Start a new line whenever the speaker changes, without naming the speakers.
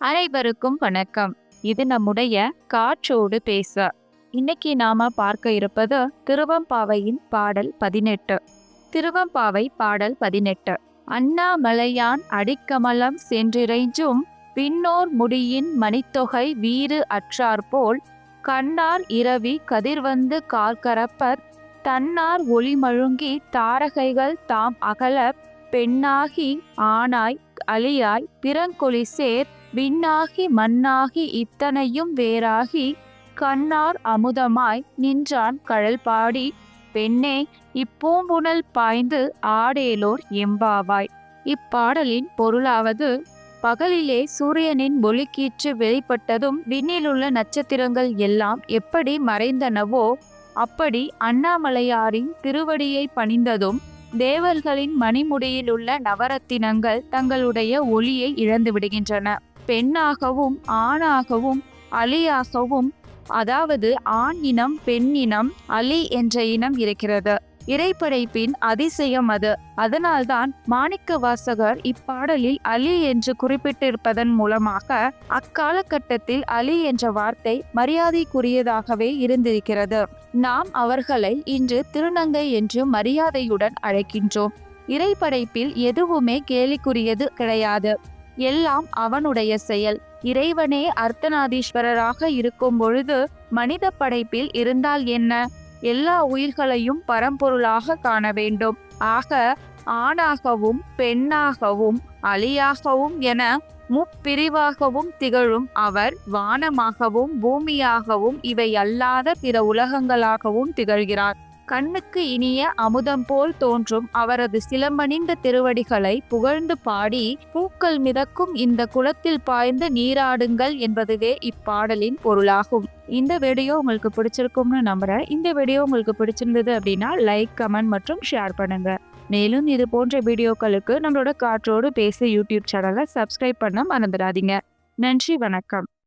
அனைவருக்கும் வணக்கம். இது நம்முடைய காற்றோடு பேச. இன்னைக்கு நாம பார்க்க இருப்பது திருவம்பாவையின் பாடல் பதினெட்டு. திருவம்பாவை பாடல் பதினெட்டு. அண்ணாமலையான் அடிக்கமலம் சென்றிறைஞ்சும் பின்னோர் முடியின் மணித்தொகை வீறு அற்றாற்போல் கண்ணார் இரவி கதிர்வந்து கார்கரப்பர் தன்னார் ஒளிமழுங்கி தாரகைகள் தாம் அகல பெண்ணாகி ஆனாய் அழியாய் பிறங்கொலி சேர் விண்ணாகி மண்ணாகி இத்தனையும் வேறாகி கண்ணார் அமுதமாய் நின்றான் கழல் பாடி பெண்ணே இப்பூம்புணல் பாய்ந்து ஆடேலோர் எம்பாவாய். இப்பாடலின் பொருளாவது பகலிலே சூரியனின் ஒளிக்கீற்று வெளிப்பட்டதும் விண்ணிலுள்ள நட்சத்திரங்கள் எல்லாம் எப்படி மறைந்தனவோ அப்படி அண்ணாமலையாரின் திருவடியை பணிந்ததும் தேவர்களின் மணிமுடியிலுள்ள நவரத்தினங்கள் தங்களுடைய ஒளியை இழந்து விடுகின்றன. பெண்ணாகவும் ஆணாகவும் அலியாகவும் அதாவது ஆண் இனம் பெண் இனம் அலி என்ற இனம் இருக்கிறது. இறைப்படைப்பின் அதிசயம் அது. அதனால்தான் மாணிக்க வாசகர் இப்பாடலில் அலி என்று குறிப்பிட்டிருப்பதன் மூலமாக அக்காலகட்டத்தில் அலி என்ற வார்த்தை மரியாதைக்குரியதாகவே இருந்திருக்கிறது. நாம் அவர்களை இன்று திருநங்கை என்று மரியாதையுடன் அழைக்கின்றோம். இறைப்படைப்பில் எதுவுமே கேலிக்குரியது கிடையாது. எல்லாம் அவனுடைய செயல். இறைவனே அர்த்தநாதீஸ்வரராக இருக்கும் பொழுது மனித படைப்பில் இருந்தால் என்ன? எல்லா உயிர்களையும் பரம்பொருளாக காண வேண்டும். ஆக ஆணாகவும் பெண்ணாகவும் அலியாகவும் என முப்பிரிவாகவும் திகழும் அவர் வானமாகவும் பூமியாகவும் இவை அல்லாத பிற உலகங்களாகவும் திகழ்கிறார். கண்ணுக்கு இனிய அமுதம் போல் தோன்றும் அவரது சிலம்பணிந்த திருவடிகளை புகழ்ந்து பாடி பூக்கள் மிதக்கும் இந்த குளத்தில் பாய்ந்து நீராடுங்கள் என்பதுவே இப்பாடலின் பொருளாகும். இந்த வீடியோ உங்களுக்கு பிடிச்சிருக்கும்னு நம்புறேன். இந்த வீடியோ உங்களுக்கு பிடிச்சிருந்தது அப்படின்னா லைக் கமெண்ட் மற்றும் ஷேர் பண்ணுங்க. மேலும் இது போன்ற வீடியோக்களுக்கு நம்மளோட காற்றோடு பேச யூடியூப் சேனலை சப்ஸ்கிரைப் பண்ண மறந்துடாதீங்க. நன்றி வணக்கம்.